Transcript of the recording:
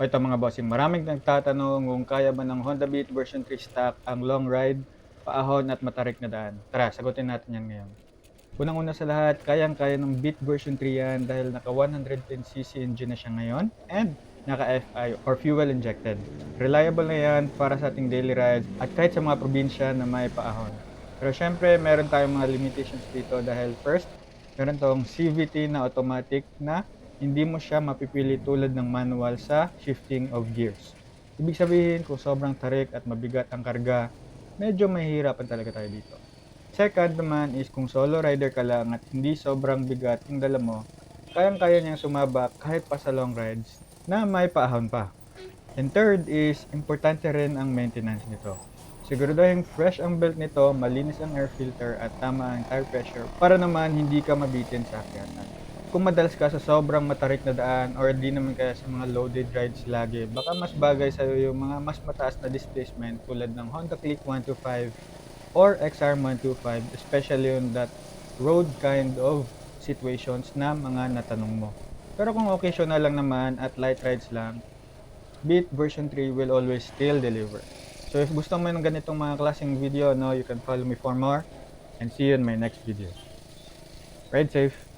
O ito mga bossing, maraming nagtatanong kung kaya ba ng Honda Beat version 3 stock ang long ride, paahon at matarik na daan. Tara, sagutin natin yan ngayon. Unang-una sa lahat, kayang-kaya ng Beat version 3 yan dahil naka 110cc engine na siya ngayon and naka FI or fuel injected. Reliable na yan para sa ating daily rides at kahit sa mga probinsya na may paahon. Pero syempre, meron tayong mga limitations dito dahil first, meron tong CVT na automatic na hindi mo siya mapipili tulad ng manual sa shifting of gears. Ibig sabihin, kung sobrang tarik at mabigat ang karga, medyo mahihirapan talaga tayo dito. Second naman is kung solo rider ka lang at hindi sobrang bigat yung dala mo, kayang-kaya niyang sumaba kahit pa sa long rides na may paahon pa. And third is, importante rin ang maintenance nito. Siguraduhin fresh ang belt nito, malinis ang air filter at tama ang tire pressure para naman hindi ka mabitin sa akyatan. Kung madalas ka sa sobrang matarik na daan or di naman kaya sa mga loaded rides lagi, baka mas bagay sa'yo yung mga mas mataas na displacement tulad ng Honda Click 125 or XR 125, especially on that road kind of situations na mga natanong mo. Pero kung occasional lang naman at light rides lang, Beat version 3 will always still deliver. So if gusto mo ng ganitong mga klaseng video, no, you can follow me for more and see you in my next video. Ride safe!